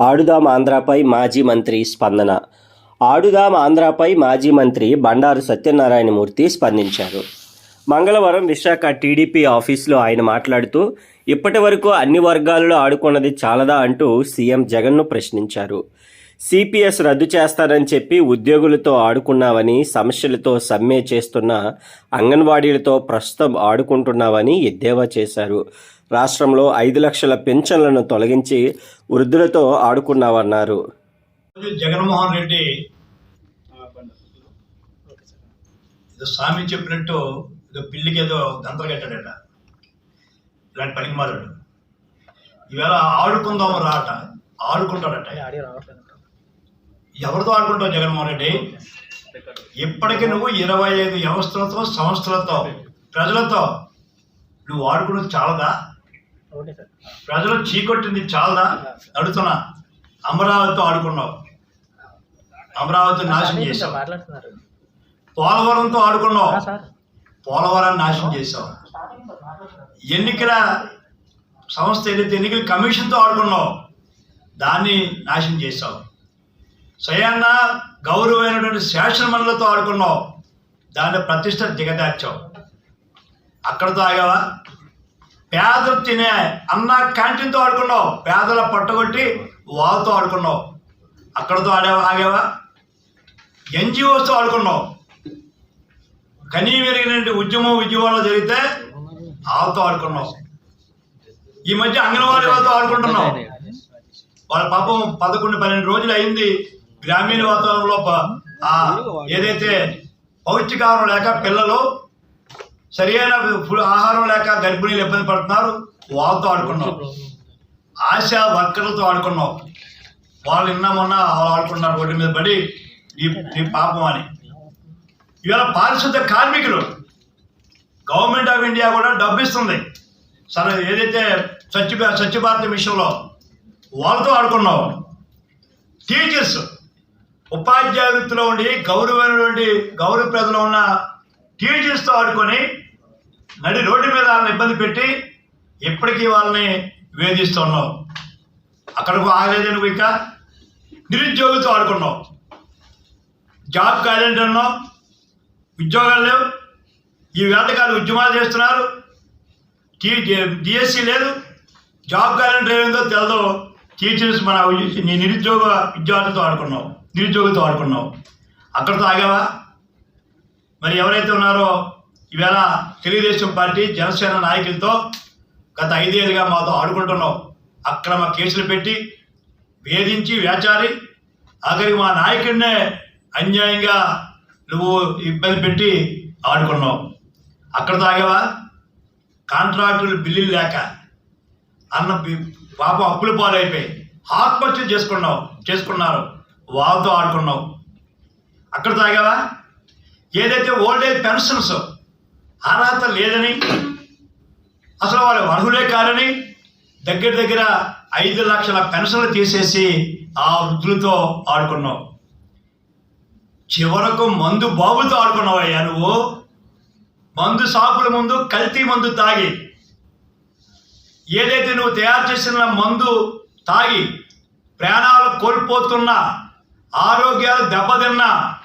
ఆడుదాం ఆంధ్రాపై మాజీ మంత్రి స్పందన. ఆడుదాం ఆంధ్రాపై మాజీ మంత్రి బండారు సత్యనారాయణమూర్తి స్పందించారు. మంగళవారం విశాఖ టీడీపీ ఆఫీసులో ఆయన మాట్లాడుతూ ఇప్పటి వరకు అన్ని వర్గాలలో ఆడుకున్నది చాలదా అంటూ సీఎం జగన్ను ప్రశ్నించారు. సిపిఎస్ రద్దు చేస్తారని చెప్పి ఉద్యోగులతో ఆడుకున్నావని సమస్యలతో సమ్మె చేస్తున్న అంగన్వాడీలతో ప్రస్తుతం ఆడుకుంటున్నావని ఎద్దేవా చేశారు. రాష్ట్రంలో ఐదు లక్షల పెన్షన్లను తొలగించి వృద్ధులతో ఆడుకున్నావన్నారు. జగన్మోహన్ రెడ్డి ఏదో స్వామి చెప్పినట్టు ఏదో పిల్లికి ఏదో గంతలు కట్టాడట. ఇలాంటి పనికిమారుడు ఈవేళ ఆడుకుందాం రాట ఆడుకుంటాడట. ఎవరితో ఆడుకుంటావు జగన్మోహన్ రెడ్డి? ఇప్పటికీ నువ్వు ఇరవై ఐదు వ్యవస్థలతో సంస్థలతో ప్రజలతో నువ్వు ఆడుకున్నది చాలదా? ప్రజలు చీకొట్టింది చాలదా? అడుగుతున్నా. అమరావతితో ఆడుకున్నావు. అమరావతి నాశనం మాట్లాడుతున్నారు. పోలవరంతో ఆడుకున్నావు. పోలవరాన్ని నాశనం చేసావు ఎన్నికల సంస్థ ఏదైతే ఎన్నికల కమిషన్తో ఆడుకున్నావు దాన్ని నాశనం చేసావు స్వయాన్న గౌరవమైనటువంటి శాసనమండలితో ఆడుకున్నావు. దాని ప్రతిష్ట దిగదార్చావు. అక్కడతో ఆగావా? పేదలు తినే అన్న క్యాంటీన్తో ఆడుకున్నావు. పేదల పట్టగొట్టి వాళ్ళతో ఆడుకున్నావు. అక్కడతో ఆడావా ఆగేవా? ఎన్జిఓస్తో ఆడుకున్నావు. కనీ మెరిగినటువంటి ఉద్యమం ఉద్యమంలో జరిగితే వాళ్ళతో ఆడుకున్నావు. ఈ మధ్య అంగన్వాడీ వాళ్ళతో ఆడుకుంటున్నావు. వాళ్ళ పాపం పదకొండు పన్నెండు రోజులు అయింది. గ్రామీణ వాతావరణంలో ఏదైతే పౌష్టికాహారం లేక పిల్లలు సరియైన ఆహారం లేక గర్భిణీలు ఇబ్బంది పడుతున్నారు వాళ్ళతో ఆడుకున్నావు ఆశా వర్కర్లతో ఆడుకున్నావు వాళ్ళు నిన్న మొన్న వాళ్ళు ఆడుకున్నారు రోడ్డు మీద పడి నీ నీ పాపం అని. ఇవాళ పారిశుద్ధ కార్మికులు గవర్నమెంట్ ఆఫ్ ఇండియా కూడా డబ్బు ఇస్తుంది. సరే ఏదైతే స్వచ్ఛ స్వచ్ఛ భారత్ మిషన్లో వాళ్ళతో ఆడుకున్నావు టీచర్స్ ఉపాధ్యాయ వృత్తిలో ఉండి గౌరవమైనటువంటి గౌరవప్రదలో ఉన్న టీచర్స్తో ఆడుకొని నడి రోడ్డు మీద వాళ్ళని ఇబ్బంది పెట్టి ఇప్పటికీ వాళ్ళని వేధిస్తున్నావు అక్కడకు ఆగలేదు నువ్వు ఇంకా? నిరుద్యోగులతో ఆడుకున్నావు జాబ్ కాదండి అన్నావు ఉద్యోగాలు లేవు. ఈ వేటకాలు ఉద్యమాలు చేస్తున్నారు. టీ డిఎస్సి లేదు. జాబ్ క్యాలెండర్ ఏందో తెలదు. టీచర్స్ మన నీ నిరుద్యోగ విద్యార్థులతో ఆడుకున్నావు నిరుద్యోగులతో ఆడుకున్నావు అక్కడితో ఆగావా? మరి ఎవరైతే ఉన్నారో ఈవేళ తెలుగుదేశం పార్టీ జనసేన నాయకులతో గత ఐదేళ్ళుగా మాతో ఆడుకుంటున్నావు అక్రమ కేసులు పెట్టి వేధించి వేచారి ఆఖరికి మా నాయకుడినే అన్యాయంగా నువ్వు ఇబ్బంది పెట్టి ఆడుకున్నావు. అక్కడ తాగేవా? కాంట్రాక్టులు బిల్లులు లేక. అన్న పాప అప్పులు పాలైపోయి ఆత్మహత్య చేసుకున్నావు చేసుకున్నారు. వాళ్ళతో ఆడుకున్నావు. అక్కడ తాగావా? ఏదైతే ఓల్డేజ్ పెన్షన్స్ అర్హత లేదని అసలు వాళ్ళు అర్హులే కాదని దగ్గర దగ్గర ఐదు లక్షల పెన్షన్లు తీసేసి ఆ వృద్ధులతో ఆడుకున్నావు. చివరకు మందు బాబుతో ఆడుకున్నావయ్యా నువ్వు. మందు షాపుల ముందు కల్తీ మందు తాగి. ఏదైతే నువ్వు తయారు చేసిన మందు తాగి ప్రాణాలు కోల్పోతున్నా ఆరోగ్యాలు దెబ్బతిన్నా